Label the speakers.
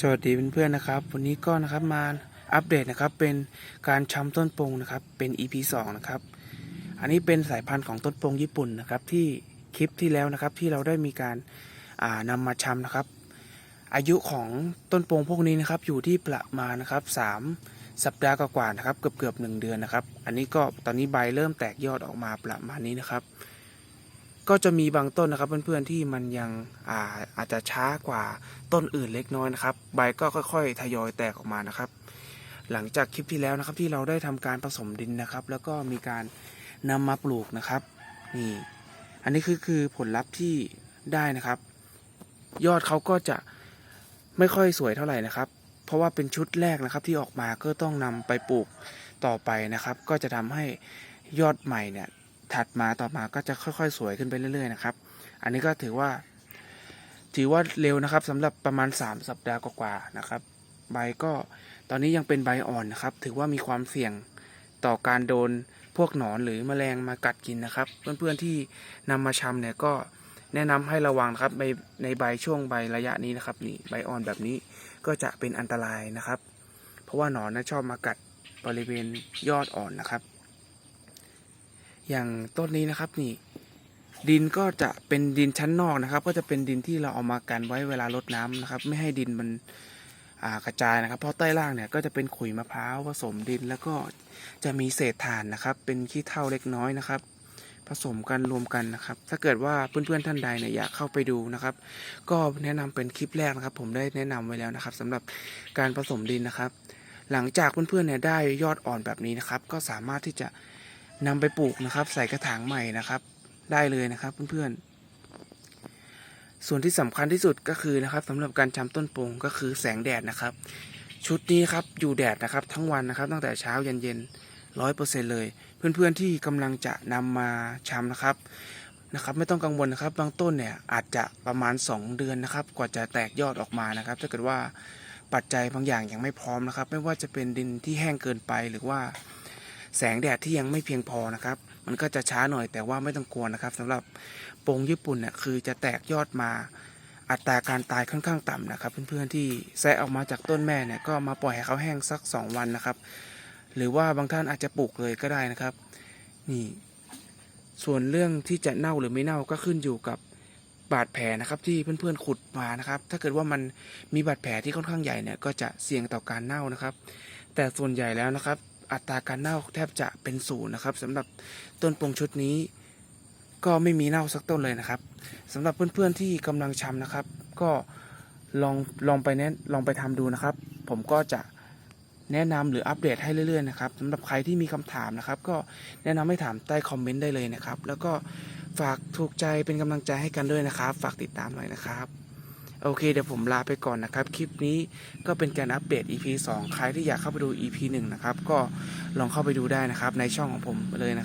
Speaker 1: สวัสดีเพื่อนๆนะครับ วันนี้ก็นะครับมาอัปเดตนะครับเป็นการชำต้นปงนะครับเป็น EP 2นะครับอันนี้เป็นสายพันธุ์ของต้นปงญี่ปุ่นนะครับที่คลิปที่แล้วนะครับที่เราได้มีการานำมาชำนะครับ อายุของต้นปงพวกนี้นะครับอยู่ที่ประมาณนะครับสามสัปดาห์กว่าๆนะครับเกือบเกือบหนึ่งเดือนนะครับ อันนี้ก็ตอนนี้ใบเริ่มแตกยอดออกมาประมาณนี้นะครับ ก็จะมีบางต้นนะครับเพื่อนๆที่มันยังอาอาจจะช้ากว่าต้นอื่นเล็กน้อยนะครับ ใบก็ค่อยๆ ทยอยแตกออกมานะครับ หลังจากคลิปที่แล้วนะครับที่เราได้ทำการผสมดินนะครับ แล้วก็มีการนำมาปลูกนะครับนี่อันนี้คือคือผลลัพธ์ที่ได้นะครับ ยอดเขาก็จะไม่ค่อยสวยเท่าไหร่นะครับ เพราะว่าเป็นชุดแรกนะครับที่ออกมาก็ต้องนำไปปลูกต่อไปนะครับ ก็จะทำให้ยอดใหม่เนี่ย ถัดมาต่อมาก็จะค่อยๆ สวยขึ้นไปเรื่อย ๆ นะครับ อันนี้ก็ถือว่า ถือว่าเร็วนะครับสำหรับประมาณ 3 สัปดาห์กว่าๆนะครับ ใบก็ตอนนี้ยังเป็นใบอ่อนนะครับ ถือว่ามีความเสี่ยงต่อการโดนพวกหนอนหรือแมลงมากัดกินนะครับ เพื่อนๆที่นำมาชำเนี่ยก็แนะนำให้ระวังนะครับในในใบช่วงใบระยะนี้นะครับนี่ใบอ่อนแบบนี้ก็จะเป็นอันตรายนะครับ เพราะว่าหนอนนะชอบมากัดบริเวณยอดอ่อนนะครับ อย่างต้นนี้นะครับนี่ ดินก็จะเป็นดินชั้นนอกนะครับ ก็จะเป็นดินที่เราเอามากันไว้เวลารดน้ำนะครับ ไม่ให้ดินมันกระจายนะครับ เพราะใต้ล่างเนี่ยก็จะเป็นขุยมะพร้าวผสมดินแล้วก็จะมีเศษถ่านนะครับ เป็นขี้เถ้าเล็กน้อยนะครับ ผสมกันรวมกันนะครับ ถ้าเกิดว่าเพื่อนๆท่านใดเนี่ยอยากเข้าไปดูนะครับ ก็แนะนำเป็นคลิปแรกนะครับ ผมได้แนะนำไว้แล้วนะครับสำหรับการผสมดินนะครับ หลังจากเพื่อนๆเนี่ยได้ยอดอ่อนแบบนี้นะครับ ก็สามารถที่จะ นำไปปลูกนะครับ ใส่กระถางใหม่นะครับ ได้เลยนะครับเพื่อนๆ ส่วนที่สำคัญที่สุดก็คือนะครับสำหรับการชำต้นโปงก็คือแสงแดดนะครับ ชุดนี้ครับอยู่แดดนะครับ ทั้งวันนะครับ ตั้งแต่เช้ายันเย็นร้อยเปอร์เซ็นเลย เพื่อนๆที่กำลังจะนำมาชำนะครับนะครับไม่ต้องกังวลนะครับบางต้นเนี่ยอาจจะประมาณ 2 เดือนนะครับ กว่าจะแตกยอดออกมานะครับ ถ้าเกิดว่าปัจจัยบางอย่างยังไม่พร้อมนะครับ ไม่ว่าจะเป็นดินที่แห้งเกินไปหรือว่า แสงแดดที่ยังไม่เพียงพอนะครับ มันก็จะช้าหน่อยแต่ว่าไม่ต้องกลัวนะครับสำหรับโปงญี่ปุ่นเนี่ยคือจะแตกยอดมาอัตราการตายค่อนข้างต่ำนะครับ เพื่อนๆที่แซะออกมาจากต้นแม่เนี่ยก็มาปล่อยให้เขาแห้งสัก 2 วันนะครับ หรือว่าบางท่านอาจจะปลูกเลยก็ได้นะครับนี่ส่วนเรื่องที่จะเน่าหรือไม่เน่าก็ขึ้นอยู่กับบาดแผลนะครับที่เพื่อนๆขุดมานะครับ ถ้าเกิดว่ามันมีบาดแผลที่ค่อนข้างใหญ่เนี่ยก็จะเสี่ยงต่อการเน่านะครับ แต่ส่วนใหญ่แล้วนะครับ อัตราการเน่าแทบจะเป็นศูนย์นะครับสำหรับต้นปงชุดนี้ ก็ไม่มีเน่าสักต้นเลยนะครับสำหรับเพื่อนๆที่กำลังชำนะครับ ก็ลองลองไปแนะลองไปทำดูนะครับ ผมก็จะแนะนำหรืออัปเดตให้เรื่อยๆนะครับสำหรับใครที่มีคำถามนะครับ ก็แนะนำให้ถามใต้คอมเมนต์ได้เลยนะครับ แล้วก็ฝากถูกใจเป็นกำลังใจให้กันด้วยนะครับ ฝากติดตามหน่อยนะครับ โอเคเดี๋ยวผมลาไปก่อนนะครับ คลิปนี้ก็เป็นการอัปเดต EP 2 ใครที่อยากเข้าไปดู EP 1 นะครับ ก็ลองเข้าไปดูได้นะครับ ในช่องของผมเลยนะครับ